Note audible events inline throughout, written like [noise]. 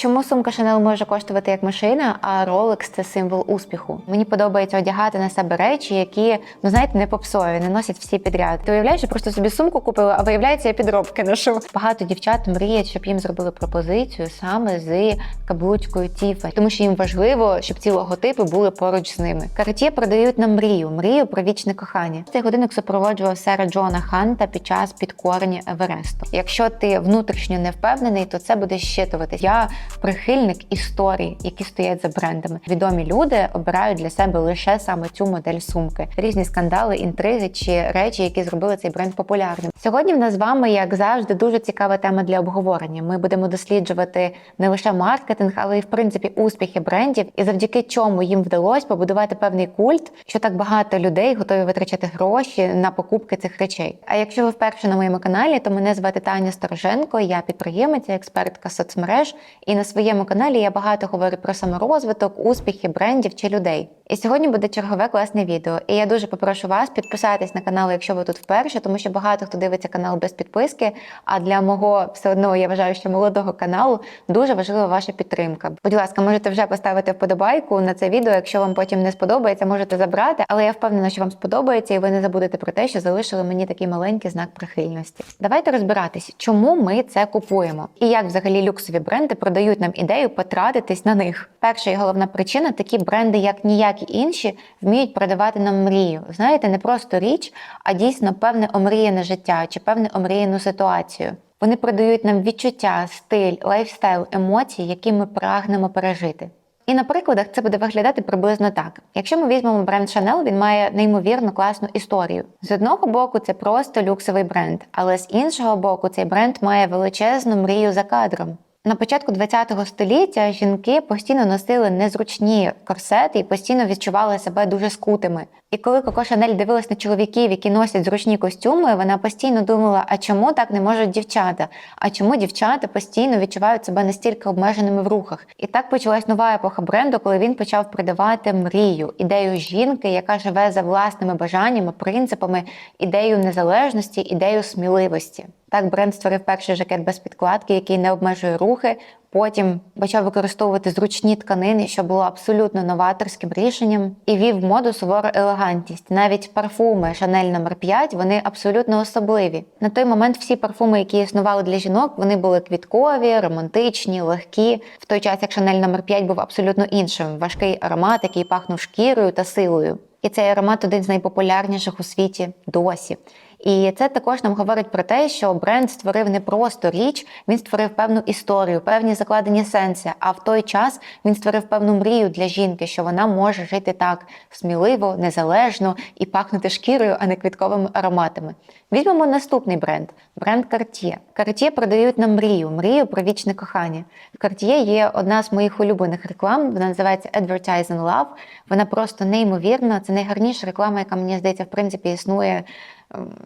Чому сумка Chanel може коштувати як машина, а Rolex – це символ успіху? Мені подобається одягати на себе речі, які ну знаєте, не попсові, не носять всі підряд. Ти уявляєш, я просто собі сумку купила, а виявляється, я підробки ношу. Багато дівчат мріють, щоб їм зробили пропозицію саме з каблучкою Тіфа, тому що їм важливо, щоб ці логотипи були поруч з ними. Cartier продають нам мрію, мрію про вічне кохання. Цей годинник супроводжував сера Джона Ханта під час підкорення Евересту. Якщо ти внутрішньо не впевнений, то це буде щитуватись. Я прихильник історій, які стоять за брендами. Відомі люди обирають для себе лише саме цю модель сумки. Різні скандали, інтриги чи речі, які зробили цей бренд популярним. Сьогодні в нас з вами, як завжди, дуже цікава тема для обговорення. Ми будемо досліджувати не лише маркетинг, але й в принципі успіхи брендів, і завдяки чому їм вдалося побудувати певний культ, що так багато людей готові витрачати гроші на покупки цих речей. А якщо ви вперше на моєму каналі, то мене звати Таня Стороженко, я підприємиця, експертка соцмереж, і на своєму каналі я багато говорю про саморозвиток, успіхи брендів чи людей. І сьогодні буде чергове класне відео. І я дуже попрошу вас підписатись на канал, якщо ви тут вперше, тому що багато хто дивиться канал без підписки. А для мого все одно я вважаю, що молодого каналу дуже важлива ваша підтримка. Будь ласка, можете вже поставити вподобайку на це відео. Якщо вам потім не сподобається, можете забрати. Але я впевнена, що вам сподобається, і ви не забудете про те, що залишили мені такий маленький знак прихильності. Давайте розбиратись, чому ми це купуємо, і як взагалі люксові бренди продають нам ідею потратитись на них. Перша і головна причина такі бренди, як ніякі інші, вміють продавати нам мрію. Знаєте, не просто річ, а дійсно певне омріяне життя чи певне омріяну ситуацію. Вони продають нам відчуття, стиль, лайфстайл, емоції, які ми прагнемо пережити. І на прикладах це буде виглядати приблизно так. Якщо ми візьмемо бренд Chanel, він має неймовірно класну історію. З одного боку, це просто люксовий бренд, але з іншого боку, цей бренд має величезну мрію за кадром. На початку ХХ століття жінки постійно носили незручні корсети і постійно відчували себе дуже скутими. І коли Коко Шанель дивилась на чоловіків, які носять зручні костюми, вона постійно думала: а чому так не можуть дівчата? А чому дівчата постійно відчувають себе настільки обмеженими в рухах? І так почалась нова епоха бренду, коли він почав продавати мрію, ідею жінки, яка живе за власними бажаннями, принципами, ідею незалежності, ідею сміливості. Так бренд створив перший жакет без підкладки, який не обмежує рухи. Потім почав використовувати зручні тканини, що було абсолютно новаторським рішенням, і вів моду сувору елегантність. Навіть парфуми Шанель номер 5 вони абсолютно особливі. На той момент всі парфуми, які існували для жінок, вони були квіткові, романтичні, легкі. В той час як Шанель номер 5 був абсолютно іншим, важкий аромат, який пахнув шкірою та силою. І цей аромат один з найпопулярніших у світі досі. І це також нам говорить про те, що бренд створив не просто річ, він створив певну історію, певні закладені сенси. А в той час він створив певну мрію для жінки, що вона може жити так сміливо, незалежно і пахнути шкірою, а не квітковими ароматами. Візьмемо наступний бренд бренд Cartier. Cartier продають нам мрію, мрію про вічне кохання. В Cartier є одна з моїх улюблених реклам. Вона називається Advertising Love. Вона просто неймовірна. Це найгарніша реклама, яка мені здається, в принципі, існує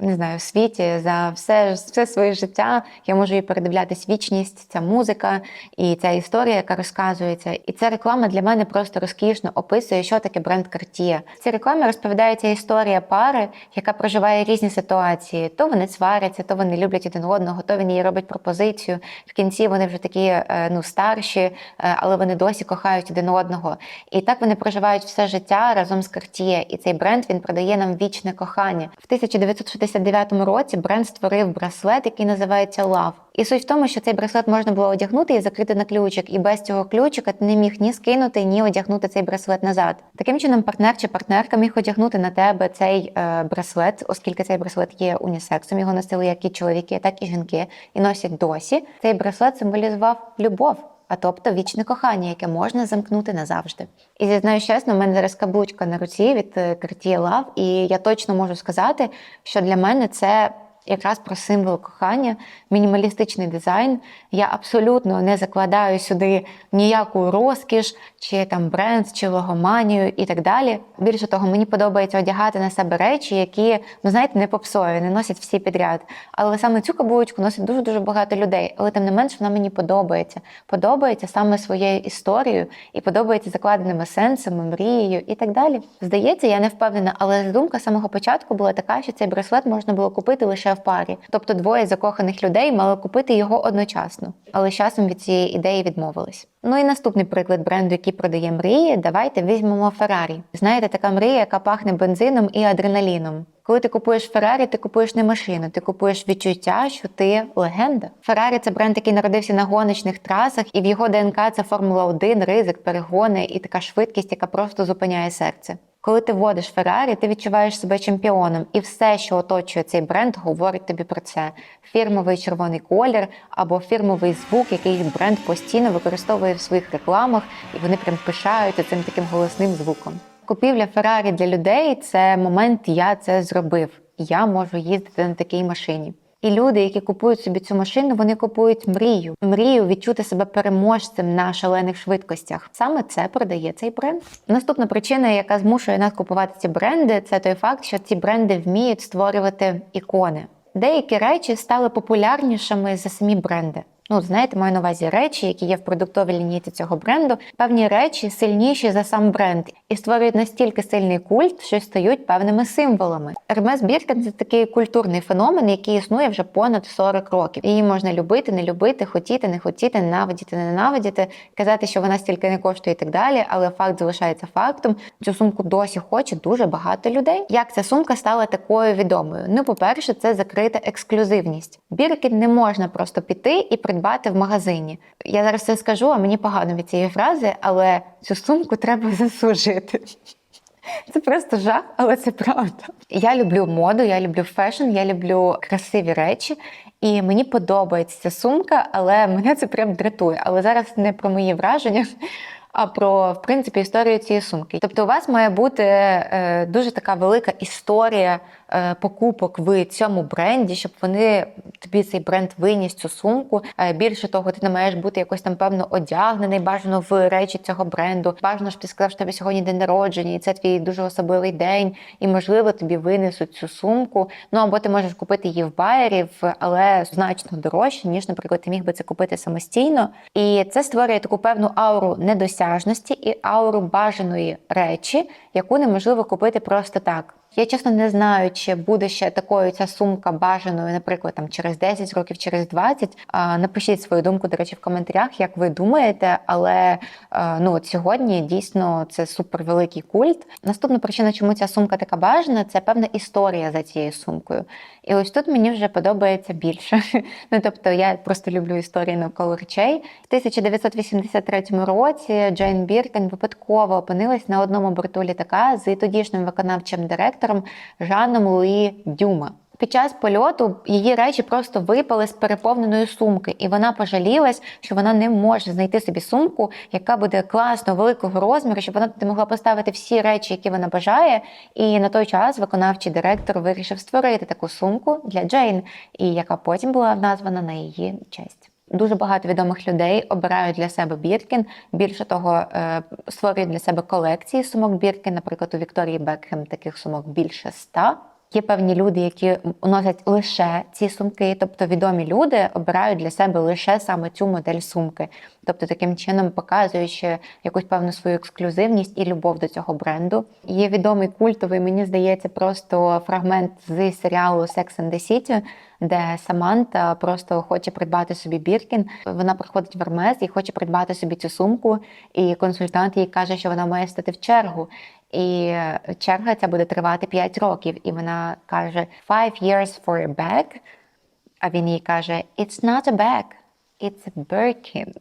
не знаю, в світі за все все своє життя. Я можу її передивлятись вічність, ця музика і ця історія, яка розказується. І ця реклама для мене просто розкішно описує, що таке бренд Cartier. В цій рекламі розповідається історія пари, яка проживає різні ситуації. То вони сваряться, то вони люблять один одного, то він їй робить пропозицію. В кінці вони вже такі ну старші, але вони досі кохають один одного. І так вони проживають все життя разом з Cartier. І цей бренд він продає нам вічне кохання. В 1900 1969 році бренд створив браслет, який називається Love. І суть в тому, що цей браслет можна було одягнути і закрити на ключик, і без цього ключика ти не міг ні скинути, ні одягнути цей браслет назад. Таким чином, партнер чи партнерка міг одягнути на тебе цей е, браслет, оскільки цей браслет є унісексом. Його носили як і чоловіки, так і жінки, і носять досі. Цей браслет символізував любов а тобто вічне кохання, яке можна замкнути назавжди. І зізнаюсь чесно, в мене зараз каблучка на руці від Cartier Love, і я точно можу сказати, що для мене це якраз про символ кохання, мінімалістичний дизайн. Я абсолютно не закладаю сюди ніяку розкіш, чи там бренд, чи логоманію і так далі. Більше того, мені подобається одягати на себе речі, які, ну знаєте, не попсові, не носять всі підряд. Але саме цю каблучку носить дуже дуже багато людей. Але тим не менш вона мені подобається. Подобається саме своєю історією і подобається закладеними сенсами, мрією і так далі. Здається, я не впевнена, але думка самого початку була така, що цей браслет можна було купити лише в парі. Тобто двоє закоханих людей мали купити його одночасно, але з часом від цієї ідеї відмовились. Ну і наступний приклад бренду, який продає мрії. Давайте візьмемо Феррарі. Знаєте, така мрія, яка пахне бензином і адреналіном. Коли ти купуєш Феррарі, ти купуєш не машину, ти купуєш відчуття, що ти легенда. Феррарі це бренд, який народився на гоночних трасах, і в його ДНК це Формула 1, ризик, перегони і така швидкість, яка просто зупиняє серце. Коли ти водиш Феррарі, ти відчуваєш себе чемпіоном, і все, що оточує цей бренд, говорить тобі про це. Фірмовий червоний колір або фірмовий звук, який бренд постійно використовує в своїх рекламах, і вони прям пишаються цим таким голосним звуком. Купівля Феррарі для людей це момент я це зробив. Я можу їздити на такій машині. І люди, які купують собі цю машину, вони купують мрію, мрію відчути себе переможцем на шалених швидкостях. Саме це продає цей бренд. Наступна причина, яка змушує нас купувати ці бренди, це той факт, що ці бренди вміють створювати ікони. Деякі речі стали популярнішими за самі бренди. Ну, знаєте, маю на увазі речі, які є в продуктовій лінійці цього бренду. Певні речі сильніші за сам бренд і створюють настільки сильний культ, що стають певними символами. Hermes Birkin – це такий культурний феномен, який існує вже понад 40 років. Її можна любити, не любити, хотіти, не хотіти, ненавидіти, не ненавидіти, казати, що вона стільки не коштує і так далі. Але факт залишається фактом. Цю сумку досі хоче дуже багато людей. Як ця сумка стала такою відомою? Ну, по-перше, це закрита ексклюзивність. Біркін не можна просто піти і придбати в магазині. Я зараз це скажу, а мені погано від цієї фрази, але цю сумку треба [laughs] заслужити. Це просто жах, але це правда. Я люблю моду, я люблю фешн, я люблю красиві речі, і мені подобається ця сумка, але мене це прям дратує. Але зараз не про мої враження. А про в принципі історію цієї сумки. Тобто, у вас має бути е, дуже така велика історія е, покупок в цьому бренді, щоб вони тобі цей бренд виніс цю сумку. Е, більше того, ти не маєш бути якось там певно одягнений, бажано в речі цього бренду. Бажано, щоб ти сказав, що тебе сьогодні день народження, і це твій дуже особливий день, і можливо тобі винесуть цю сумку. Ну або ти можеш купити її в байерів, але значно дорожче, ніж, наприклад, ти міг би це купити самостійно. І це створює таку певну ауру недосяжності і ауру бажаної речі, яку неможливо купити просто так. Я чесно не знаю, чи буде ще такою ця сумка бажаною, наприклад, там через 10 років, через 20. Напишіть свою думку, до речі, в коментарях, як ви думаєте, але ну от сьогодні дійсно це супервеликий культ. Наступна причина, чому ця сумка така бажана, це певна історія за цією сумкою. І ось тут мені вже подобається більше. [laughs] Ну тобто я просто люблю історії навколо речей. В 1983 році Джейн Біркен випадково опинилась на одному борту літака з тодішнім виконавчим директором Жаном Луї Дюма. Під час польоту її речі просто випали з переповненої сумки, і вона пожалілась, що вона не може знайти собі сумку, яка буде класно великого розміру, щоб вона туди могла поставити всі речі, які вона бажає. І на той час виконавчий директор вирішив створити таку сумку для Джейн, і яка потім була названа на її честь. Дуже багато відомих людей обирають для себе Біркін. Більше того, е, створюють для себе колекції сумок Біркін. Наприклад, у Вікторії Бекхем таких сумок більше ста. Є певні люди, які носять лише ці сумки, тобто відомі люди обирають для себе лише саме цю модель сумки, тобто таким чином показуючи якусь певну свою ексклюзивність і любов до цього бренду. Є відомий культовий, мені здається, просто фрагмент з серіалу Sex and the City, де Саманта просто хоче придбати собі Біркін. Вона приходить в Армез і хоче придбати собі цю сумку, і консультант їй каже, що вона має стати в чергу. І черга ця буде тривати 5 років. І вона каже five years for a bag, а він їй каже It's not a bag, it's Birkin.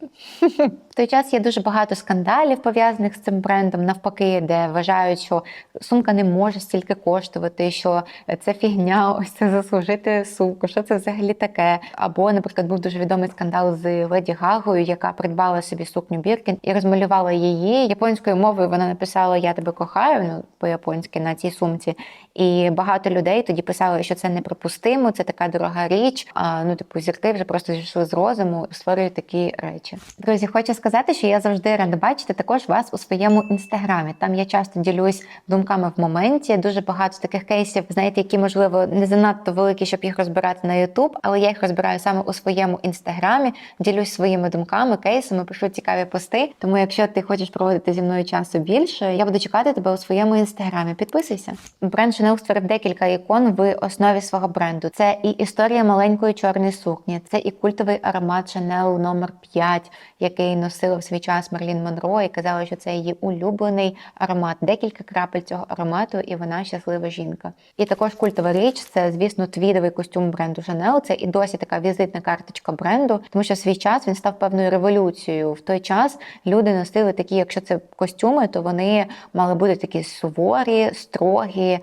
[laughs] В той час є дуже багато скандалів пов'язаних з цим брендом, навпаки, де вважають, що сумка не може стільки коштувати, що це фігня, [laughs] ось це заслужити сумку, що це взагалі таке. Або, наприклад, був дуже відомий скандал з Леді Гагою, яка придбала собі сукню Біркін і розмалювала її японською мовою. Вона написала Я тебе кохаю ну по-японськи на цій сумці. І багато людей тоді писали, що це неприпустимо, це така дорога річ. А ну, типу, зірки вже просто зійшли з розуму створюють такі речі. Друзі, хочу сказати, що я завжди рада бачити також вас у своєму інстаграмі. Там я часто ділюсь думками в моменті. Дуже багато таких кейсів, знаєте, які можливо не занадто великі, щоб їх розбирати на Ютуб, але я їх розбираю саме у своєму інстаграмі. Ділюсь своїми думками, кейсами, пишу цікаві пости. Тому, якщо ти хочеш проводити зі мною часу більше, я буду чекати тебе у своєму інстаграмі. Підписуйся. Бренд Chanel створив декілька ікон в основі свого бренду. Це і історія маленької чорної сукні, це і культовий аромат Chanel номер 5, який носила в свій час Мерлін Монро і казала, що це її улюблений аромат. Декілька крапель цього аромату, і вона щаслива жінка. І також культова річ це, звісно, твідовий костюм бренду Chanel. Це і досі така візитна карточка бренду, тому що в свій час він став певною революцією. В той час люди носили такі, якщо це костюми, то вони мали бути такі суворі, строгі, е,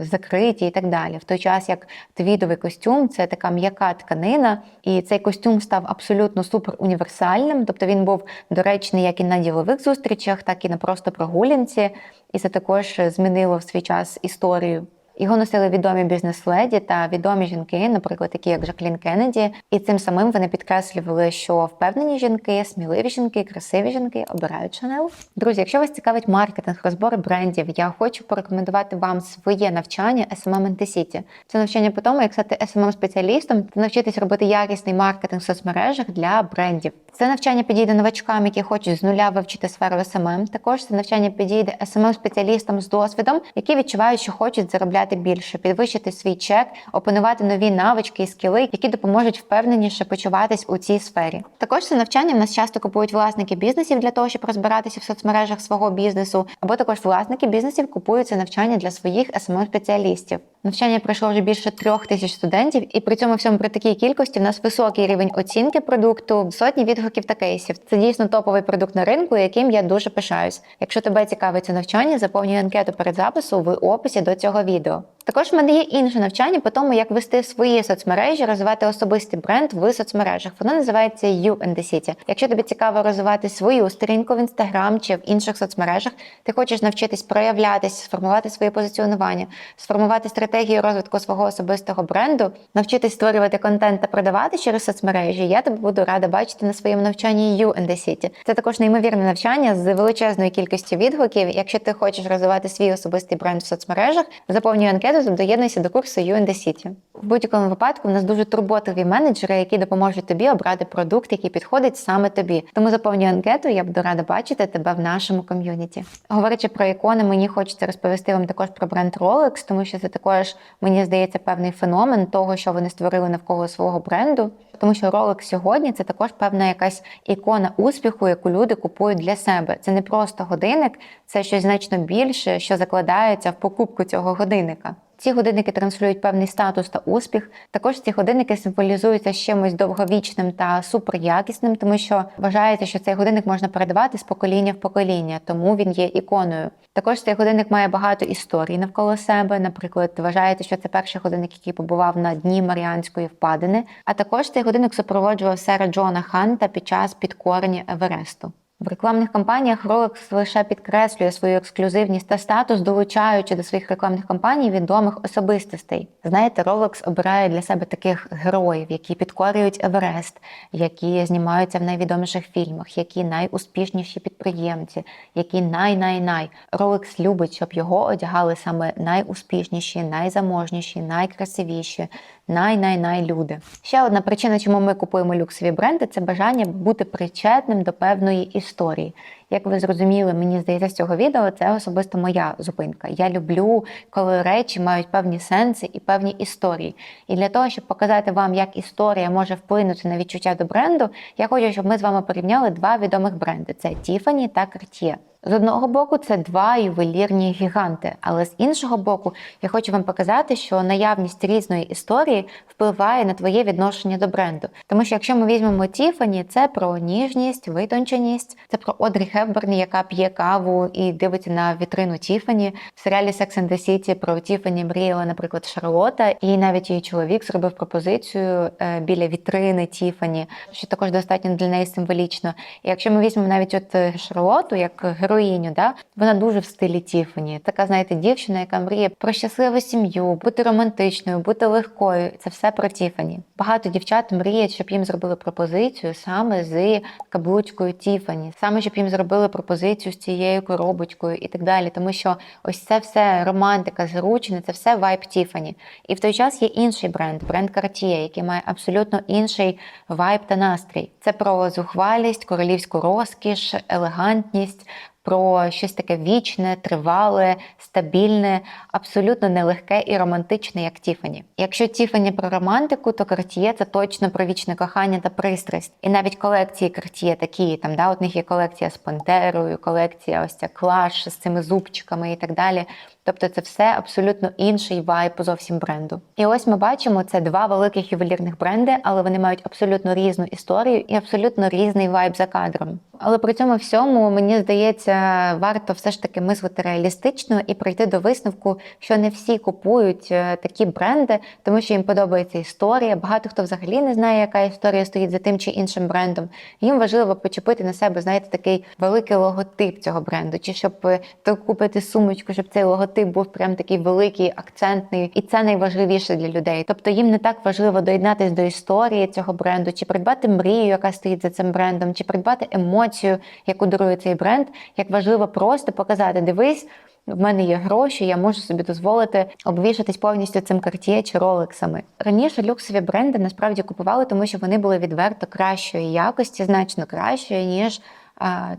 закриті і так далі. В той час як твідовий костюм це така м'яка тканина, і цей костюм став абсолютно супер універсальним. Тобто він був доречний як і на ділових зустрічах, так і на просто прогулянці. І це також змінило в свій час історію. Його носили відомі бізнес-леді та відомі жінки, наприклад, такі як Жаклін Кеннеді. І цим самим вони підкреслювали, що впевнені жінки, сміливі жінки, красиві жінки обирають Шанел. Друзі, якщо вас цікавить маркетинг, розбори брендів, я хочу порекомендувати вам своє навчання SMM City. Це навчання по тому, як стати smm спеціалістом та навчитись робити якісний маркетинг в соцмережах для брендів. Це навчання підійде новачкам, які хочуть з нуля вивчити сферу SMM. Також це навчання підійде smm спеціалістам з досвідом, які відчувають, що хочуть заробляти більше, підвищити свій чек, опанувати нові навички і скіли, які допоможуть впевненіше почуватись у цій сфері. Також це навчання в нас часто купують власники бізнесів для того, щоб розбиратися в соцмережах свого бізнесу, або також власники бізнесів купують це навчання для своїх smm спеціалістів. Навчання пройшло вже більше трьох тисяч студентів, і при цьому всьому при такій кількості в нас високий рівень оцінки продукту, сотні відгуків та кейсів. Це дійсно топовий продукт на ринку, яким я дуже пишаюсь. Якщо тебе цікавить це навчання, заповнюй анкету перед запису в описі до цього відео. Також в мене є інше навчання по тому, як вести свої соцмережі, розвивати особистий бренд в соцмережах. Воно називається You and the City. Якщо тобі цікаво розвивати свою сторінку в інстаграм чи в інших соцмережах, ти хочеш навчитись проявлятись, сформувати своє позиціонування, сформувати стратегію розвитку свого особистого бренду, навчитись створювати контент та продавати через соцмережі. Я тебе буду рада бачити на своєму навчанні You and the City. Це також неймовірне навчання з величезною кількістю відгуків. Якщо ти хочеш розвивати свій особистий бренд в соцмережах, заповнюй анкету доєднуйся до курсу the City. В будь-якому випадку в нас дуже турботливі менеджери, які допоможуть тобі обрати продукт, який підходить саме тобі. Тому заповнюй анкету, я буду рада бачити тебе в нашому ком'юніті. Говорячи про ікони, мені хочеться розповісти вам також про бренд Rolex, тому що це також мені здається певний феномен того, що вони створили навколо свого бренду. Тому що Rolex сьогодні це також певна якась ікона успіху, яку люди купують для себе. Це не просто годинник, це щось значно більше, що закладається в покупку цього годинника. Ці годинники транслюють певний статус та успіх. Також ці годинники символізуються з чимось довговічним та суперякісним, тому що вважається, що цей годинник можна передавати з покоління в покоління, тому він є іконою. Також цей годинник має багато історій навколо себе. Наприклад, вважається, що це перший годинник, який побував на дні Маріанської впадини. А також цей годинник супроводжував сера Джона Ханта під час підкорення Евересту. В рекламних кампаніях Rolex лише підкреслює свою ексклюзивність та статус, долучаючи до своїх рекламних кампаній відомих особистостей. Знаєте, Rolex обирає для себе таких героїв, які підкорюють Еверест, які знімаються в найвідоміших фільмах, які найуспішніші підприємці, які най-най-най. Rolex любить, щоб його одягали саме найуспішніші, найзаможніші, найкрасивіші, най-най-най люди. Ще одна причина, чому ми купуємо люксові бренди, це бажання бути причетним до певної історії. Як ви зрозуміли, мені здається, з цього відео це особисто моя зупинка. Я люблю, коли речі мають певні сенси і певні історії. І для того, щоб показати вам, як історія може вплинути на відчуття до бренду, я хочу, щоб ми з вами порівняли два відомих бренди: це Tiffany та Cartier. З одного боку, це два ювелірні гіганти, але з іншого боку, я хочу вам показати, що наявність різної історії впливає на твоє відношення до бренду. Тому що якщо ми візьмемо Тіфані, це про ніжність, витонченість, це про Одрі Хепберн, яка п'є каву і дивиться на вітрину Тіфані. В серіалі Sex and the City про Тіфані мріяла, наприклад, Шарлота, і навіть її чоловік зробив пропозицію е, біля вітрини Тіфані, що також достатньо для неї символічно. І якщо ми візьмемо навіть от е, Шарлоту як героїню, да, вона дуже в стилі Тіфані. Така, знаєте, дівчина, яка мріє про щасливу сім'ю, бути романтичною, бути легкою. Це все про Тіфані. Багато дівчат мріють, щоб їм зробили пропозицію саме з каблучкою Тіфані, саме щоб їм зробили пропозицію з цією коробочкою і так далі. Тому що ось це все романтика, зручне, це все вайб Тіфані. І в той час є інший бренд, бренд Cartier, який має абсолютно інший вайб та настрій. Це про зухвалість, королівську розкіш, елегантність. Про щось таке вічне, тривале, стабільне, абсолютно нелегке і романтичне, як Тіфані. Якщо Тіфані про романтику, то Картіє – це точно про вічне кохання та пристрасть. І навіть колекції Картіє такі, там да, от них є колекція з пантерою, колекція ось ця клаш з цими зубчиками і так далі. Тобто це все абсолютно інший вайб зовсім бренду. І ось ми бачимо це два великих ювелірних бренди, але вони мають абсолютно різну історію і абсолютно різний вайб за кадром. Але при цьому всьому мені здається, варто все ж таки мислити реалістично і прийти до висновку, що не всі купують е, такі бренди, тому що їм подобається історія. Багато хто взагалі не знає, яка історія стоїть за тим чи іншим брендом. Їм важливо почепити на себе, знаєте, такий великий логотип цього бренду, чи щоб е, купити сумочку, щоб цей логотип був прям такий великий, акцентний, і це найважливіше для людей. Тобто їм не так важливо доєднатися до історії цього бренду, чи придбати мрію, яка стоїть за цим брендом, чи придбати емоцію, яку дарує цей бренд. Як важливо просто показати, дивись. В мене є гроші, я можу собі дозволити обвішатись повністю цим Cartier чи ролексами. Раніше люксові бренди насправді купували, тому що вони були відверто кращої якості, значно кращої, ніж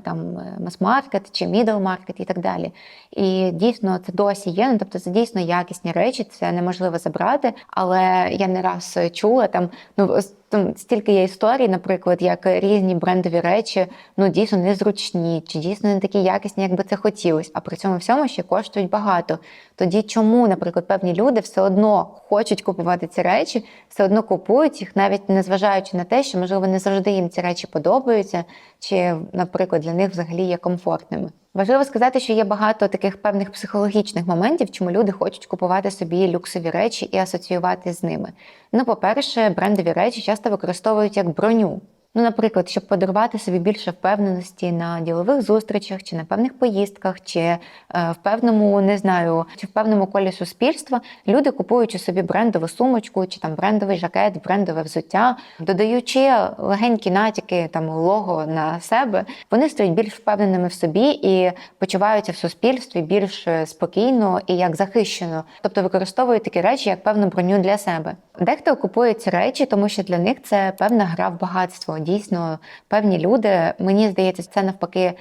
там мас-маркет чи мідл-маркет і так далі. І дійсно це досі є. Ну тобто це дійсно якісні речі, це неможливо забрати. Але я не раз чула там, ну там стільки є історій, наприклад, як різні брендові речі ну дійсно незручні, чи дійсно не такі якісні, як би це хотілося. А при цьому всьому ще коштують багато. Тоді чому, наприклад, певні люди все одно хочуть купувати ці речі, все одно купують їх, навіть не зважаючи на те, що можливо не завжди їм ці речі подобаються, чи, наприклад, для них взагалі є комфортними. Важливо сказати, що є багато таких певних психологічних моментів, чому люди хочуть купувати собі люксові речі і асоціювати з ними. Ну, по-перше, брендові речі часто використовують як броню. Ну, наприклад, щоб подарувати собі більше впевненості на ділових зустрічах, чи на певних поїздках, чи е, в певному, не знаю, чи в певному колі суспільства, люди купуючи собі брендову сумочку, чи там брендовий жакет, брендове взуття, додаючи легенькі натяки там лого на себе, вони стають більш впевненими в собі і почуваються в суспільстві більш спокійно і як захищено, тобто використовують такі речі як певну броню для себе. Дехто купує ці речі, тому що для них це певна гра в багатство. Дійсно, певні люди, мені здається, це навпаки.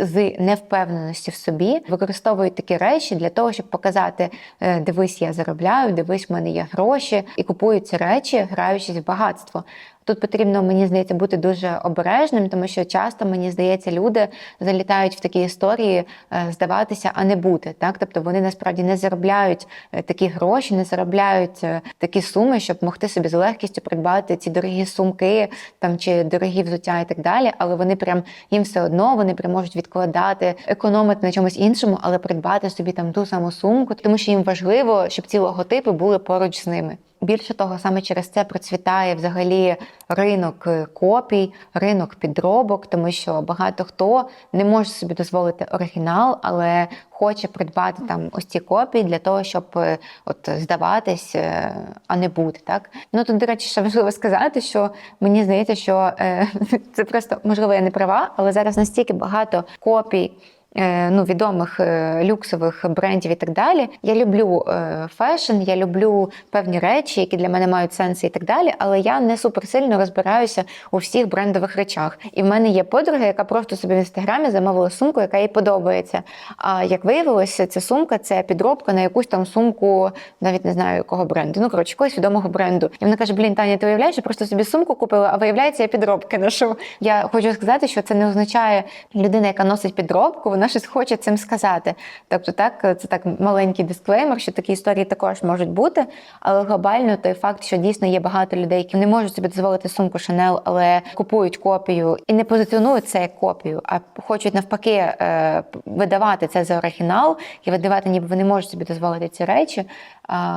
З невпевненості в собі використовують такі речі для того, щоб показати: е, дивись, я заробляю, дивись, в мене є гроші, і купують ці речі, граючись в багатство. Тут потрібно, мені здається, бути дуже обережним, тому що часто мені здається, люди залітають в такі історії е, здаватися, а не бути. Так, тобто вони насправді не заробляють е, такі гроші, не заробляють е, такі суми, щоб могти собі з легкістю придбати ці дорогі сумки там чи дорогі взуття і так далі. Але вони прям їм все одно вони прям можуть відкладати, економити на чомусь іншому, але придбати собі там ту саму сумку, тому що їм важливо, щоб ці логотипи були поруч з ними. Більше того, саме через це процвітає взагалі ринок е, копій, ринок підробок, тому що багато хто не може собі дозволити оригінал, але хоче придбати там ось ці копії для того, щоб е, от здаватись, е, а не бути. Так ну тут, до речі, ще важливо сказати, що мені здається, що е, [laughs] це просто можливо я не права, але зараз настільки багато копій. Е, ну, відомих е, люксових брендів і так далі. Я люблю е, фешн, я люблю певні речі, які для мене мають сенс і так далі, але я не суперсильно розбираюся у всіх брендових речах. І в мене є подруга, яка просто собі в інстаграмі замовила сумку, яка їй подобається. А як виявилося, ця сумка це підробка на якусь там сумку, навіть не знаю якого бренду. Ну коротше, якогось відомого бренду. І вона каже: Блін, Таня, ти уявляєш, я просто собі сумку купила, а виявляється, я підробки ношу. Я хочу сказати, що це не означає людина, яка носить підробку, вона вона щось хоче цим сказати. Тобто, так, це так маленький дисклеймер, що такі історії також можуть бути, але глобально той факт, що дійсно є багато людей, які не можуть собі дозволити сумку Chanel, але купують копію і не позиціонують це як копію, а хочуть навпаки е, видавати це за оригінал і видавати, ніби вони можуть собі дозволити ці речі.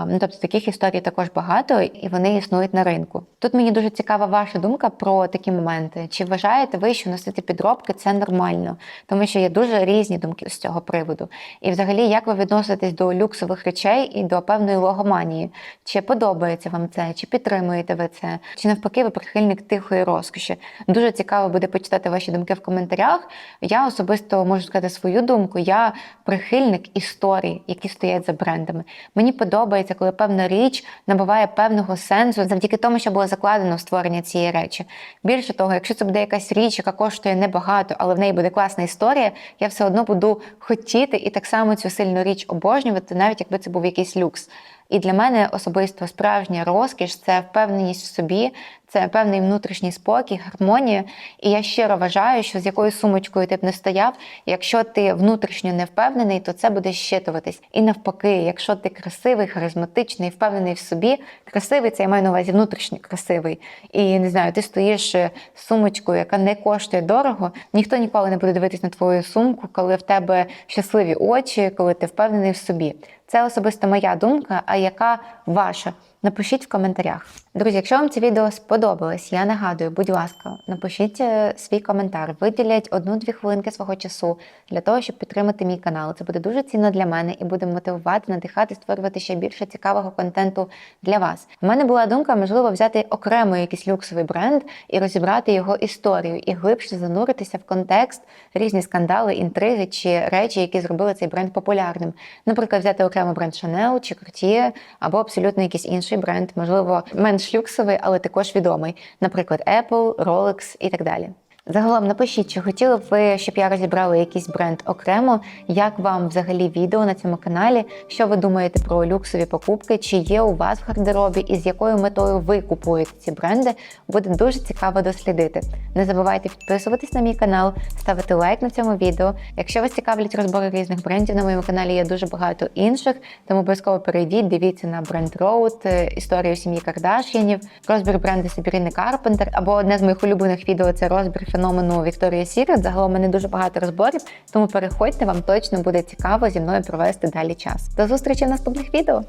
Ну, тобто таких історій також багато, і вони існують на ринку. Тут мені дуже цікава ваша думка про такі моменти. Чи вважаєте ви, що носити підробки це нормально? Тому що є дуже різні думки з цього приводу. І взагалі, як ви відноситесь до люксових речей і до певної логоманії? Чи подобається вам це, чи підтримуєте ви це? Чи навпаки, ви прихильник тихої розкоші? Дуже цікаво буде почитати ваші думки в коментарях. Я особисто можу сказати свою думку. Я прихильник історій, які стоять за брендами. Мені подобається, коли певна річ набуває певного сенсу завдяки тому, що було закладено в створення цієї речі. Більше того, якщо це буде якась річ, яка коштує небагато, але в неї буде класна історія, я все одно буду хотіти і так само цю сильну річ обожнювати, навіть якби це був якийсь люкс. І для мене особисто справжня розкіш це впевненість в собі, це певний внутрішній спокій, гармонія. І я щиро вважаю, що з якою сумочкою ти б не стояв, якщо ти внутрішньо не впевнений, то це буде щитуватись. І навпаки, якщо ти красивий, харизматичний, впевнений в собі, красивий це я маю на увазі внутрішньо красивий. І не знаю, ти стоїш з сумочкою, яка не коштує дорого. Ніхто ніколи не буде дивитись на твою сумку, коли в тебе щасливі очі, коли ти впевнений в собі. Це особисто моя думка. А яка ваша? Напишіть в коментарях. Друзі, якщо вам це відео сподобалось, я нагадую, будь ласка, напишіть е, свій коментар, виділять одну-дві хвилинки свого часу для того, щоб підтримати мій канал. Це буде дуже цінно для мене і буде мотивувати, надихати, створювати ще більше цікавого контенту для вас. У мене була думка, можливо, взяти окремо якийсь люксовий бренд і розібрати його історію, і глибше зануритися в контекст, різні скандали, інтриги чи речі, які зробили цей бренд популярним. Наприклад, взяти окремо бренд Chanel чи Cartier, або абсолютно якийсь інший бренд, можливо, менш люксовий, але також відомий, наприклад, Apple, Rolex і так далі. Загалом напишіть, чи хотіли б ви, щоб я розібрала якийсь бренд окремо, як вам взагалі відео на цьому каналі, що ви думаєте про люксові покупки, чи є у вас в гардеробі і з якою метою ви купуєте ці бренди, буде дуже цікаво дослідити. Не забувайте підписуватись на мій канал, ставити лайк на цьому відео. Якщо вас цікавлять розбори різних брендів на моєму каналі, є дуже багато інших, тому обов'язково перейдіть, дивіться на бренд Road, е, історію сім'ї Кардаш'янів, розбір бренду Сабіріни Карпентер, або одне з моїх улюблених відео це розбір феномену Вікторії Сірет. Загалом мене дуже багато розборів, тому переходьте, вам точно буде цікаво зі мною провести далі час. До зустрічі в наступних відео.